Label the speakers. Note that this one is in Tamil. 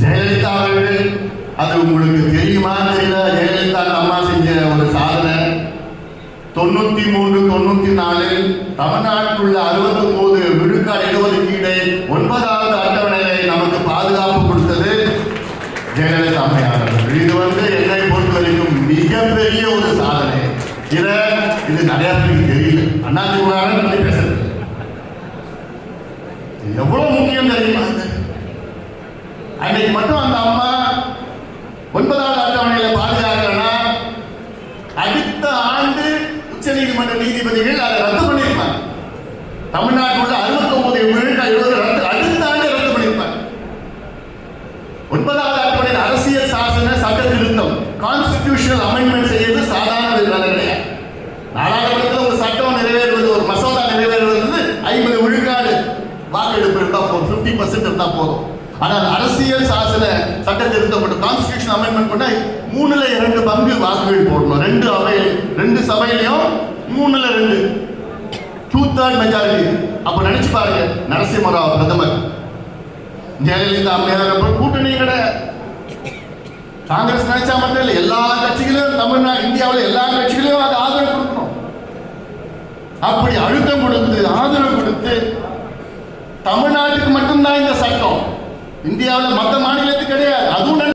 Speaker 1: ஜெயலலிதா அவர்கள் அது உங்களுக்கு தெரியுமா தெரியல? ஜெயலலிதா அம்மா செஞ்ச ஒரு சாதனை. தொண்ணூத்தி மூன்று தொண்ணூத்தி நாலில் தமிழ்நாட்டில் உள்ள அறுபத்தி ஒன்பது விழுக்காடு இடஒதுக்கீடு ஒன்பதாவது அட்டவணையை நமக்கு பாதுகாப்பு கொடுத்தது ஜெயலலிதா அம்மையார் இது வந்து என்னை பொறுத்த வரைக்கும் மிகப்பெரிய ஒரு சாதனை. இத இது நிறைய பேருக்கு தெரியல. அண்ணா திமுக பத்தி பேசுறது. எவ்வளவு முக்கியம் தெரியுமா? இது? அன்னைக்கு மட்டும் அந்த அம்மா ஒன்பதாவது அட்டவணையில பாதுகாக்கிறனா அடுத்த ஆண்டு உச்சநீதிமன்ற நீதிபதிகள் அதை ரத்து பண்ணியிருப்பாங்க. தமிழ்நாட்டில் உள்ள அறுபத்தி ஒன்பது விழுக்காடு ரத்து அடுத்த ஆண்டு ரத்து பண்ணியிருப்பாங்க. ஒன்பதாவது அட்டவணையில் அரசியல் சாசன சட்ட திருத்தம் கான்ஸ்டிடியூஷனல் அமெண்ட்மெண்ட் செய்யறது சாதாரண வேலை கிடையாது. நாடாளுமன்றத்தில் ஒரு சட்டம் நிறைவேறுவது ஒரு மசோதா நிறைவேறுவது வந்து ஐம்பது விழுக்காடு வாக்கெடுப்பு இருந்தால் போதும் ஃபிஃப்டி பர்சன்ட் இருந்தால் போதும். ஆனால் அரசியல் சாசன சட்ட திருத்தம் கான்ஸ்டியூஷன் கான்ஸ்டிடியூஷன் அமெண்ட்மெண்ட் பண்ண மூணுல இரண்டு பங்கு வாக்குகள் போடணும். ரெண்டு அவையில் ரெண்டு சபையிலையும் மூணுல ரெண்டு. டூ தேர்ட் மெஜாரிட்டி அப்ப நினைச்சு பாருங்க நரசிம்மராவ் பிரதமர். ஜெயலலிதா அம்மையார் அப்புறம் கூட்டணி கிடையாது காங்கிரஸ் நினைச்சா மட்டும் இல்லை எல்லா கட்சிகளும் தமிழ்நாடு இந்தியாவில் எல்லா கட்சிகளையும் அது ஆதரவு கொடுக்கணும். அப்படி அழுத்தம் கொடுத்து ஆதரவு கொடுத்து தமிழ்நாட்டுக்கு மட்டும்தான் இந்த சட்டம். இந்தியாவில் மற்ற மாநிலத்துக்கு கிடையாது. அதுவும்